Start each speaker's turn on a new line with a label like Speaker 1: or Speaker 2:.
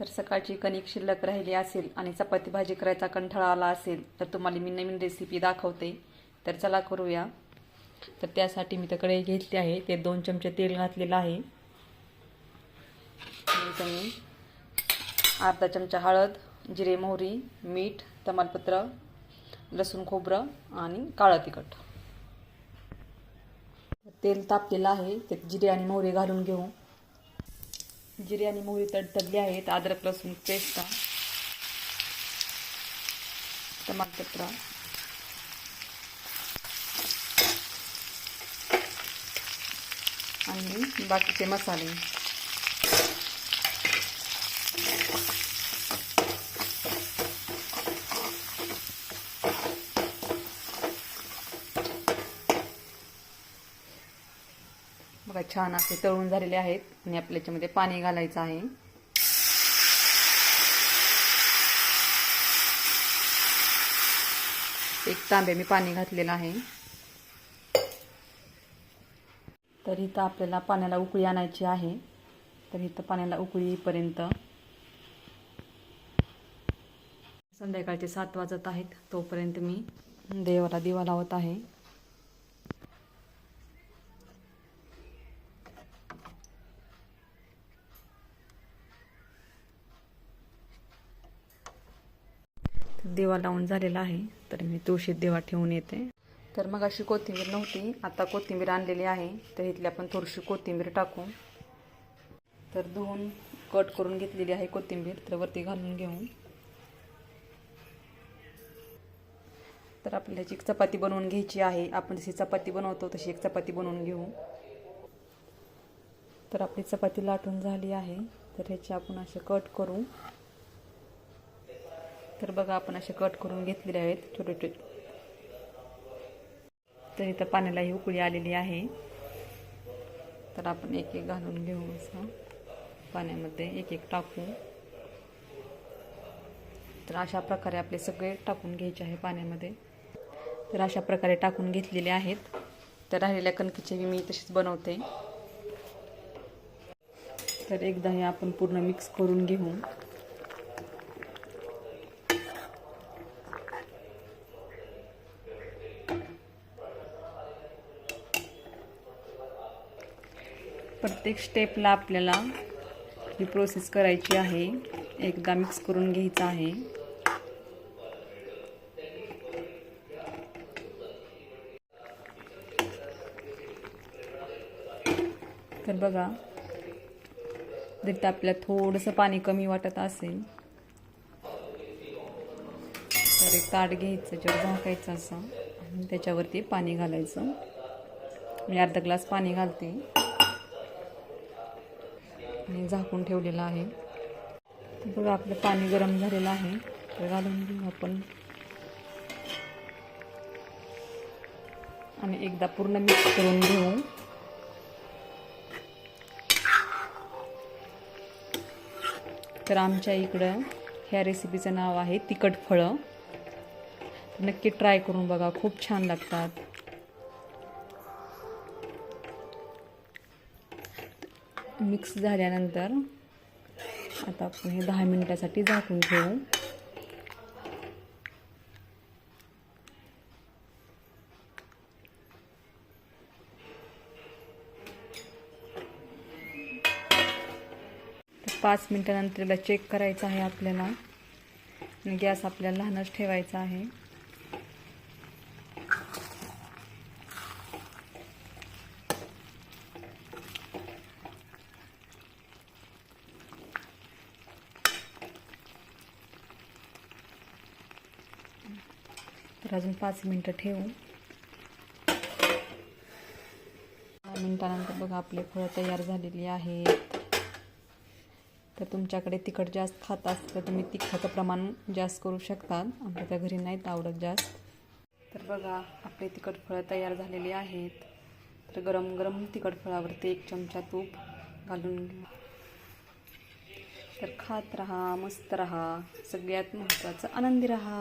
Speaker 1: तर सकाळची कणिक शिल्लक राहिली असेल आणि चपाती भाजी करायचा कंठाळा आला असेल तर तुम्हाला मी नवीन रेसिपी दाखवते. तर चला करूया. तर त्यासाठी मी तर कढई घेतली आहे. ते दोन चमचे तेल घातलेलं आहे. मी अर्धा चमचा हळद जिरे मोहरी मीठ तमालपत्र लसूण खोबरं आणि काळं तिखट. तेल तापलेलं आहे. ते जिरे आणि मोहरी घालून घेऊ. जिरे आणि मोहरी तडतडली आहेत अद्रक लसूण पेस्ट. तमालपत्र आणि बाकीचे मसाले. बघा छान असे तळून झालेले आहेत. आणि आपल्या याच्यामध्ये पाणी घालायचं आहे. एक तांबे मी पाणी घातलेलं आहे. तर इथं आपल्याला पाण्याला उकळी आणायची आहे. तर इथं पाण्याला उकळी येईपर्यंत संध्याकाळचे सात वाजत आहेत. तोपर्यंत मी देवाला दिवा लावत आहे. देवा लावून झालेला आहे तर मी तुळशीत देवा ठेवून येते. तर मग अशी कोथिंबीर नव्हती आता कोथिंबीर आणलेली आहे तर इथली आपण थोडीशी कोथिंबीर टाकू. तर धुवून कट करून घेतलेली आहे कोथिंबीर तर वरती घालून घेऊ. तर आपल्याला ह्याची एक चपाती बनवून घ्यायची आहे आपण जशी चपाती बनवतो तशी एक चपाती बनवून घेऊ. तर आपली चपाती लाटून झाली आहे तर ह्याची आपण असे कट करू. तर बघा आपण असे कट करून घेतलेले आहेत छोटे छोटे तर इथं पाण्याला ही उकळी आलेली आहे. तर आपण एक एक घालून घेऊ असं. पाण्यामध्ये एक एक टाकू. तर अशा प्रकारे आपले सगळे टाकून घ्यायचे आहे पाण्यामध्ये. तर अशा प्रकारे टाकून घेतलेले आहेत. तर राहिलेल्या कणकीचे मी तशीच बनवते. तर एकदा हे आपण पूर्ण मिक्स करून घेऊ. प्रत्येक स्टेपला आपल्याला ही प्रोसेस करायची आहे. एकदा मिक्स करून घ्यायचं आहे. तर बघा जर आपल्याला थोडंसं पाणी कमी वाटत असेल तर एक ताट घ्यायचं जर झाकायचं असं आणि त्याच्यावरती पाणी घालायचं. मी अर्धा ग्लास पाणी घालते. आणि झाकून ठेवलेलं आहे. तर बघा आपलं पाणी गरम झालेलं आहे. तर घालून घेऊ आपण. आणि एकदा पूर्ण मिक्स करून घेऊ. तर आमच्या इकडं ह्या रेसिपीचं नाव आहे तिखट फळं. नक्की ट्राय करून बघा खूप छान लागतात. मिक्स झाल्यानंतर आता आपण हे दहा मिनिटासाठी झाकून ठेवू. पाच मिनटानंतर चेक करायचं आहे आपल्याला. आणि गॅस आपल्याला लहानच ठेवायचा आहे. तर अजून पाच मिनटं ठेवू. दहा मिनटानंतर बघा आपले फळं तयार झालेली आहेत. तर तुमच्याकडे तिखट जास्त खात असतं तर तुम्ही तिखटाचं प्रमाण जास्त करू शकतात. आमच्या त्या घरी नाहीत आवडत जास्त. तर बघा आपले तिखट फळं तयार झालेली आहेत. तर गरम गरम तिखट फळावरती एक चमचा तूप घालून घेऊ तर खात राहा मस्त राहा. सगळ्यात महत्त्वाचं आनंदी राहा.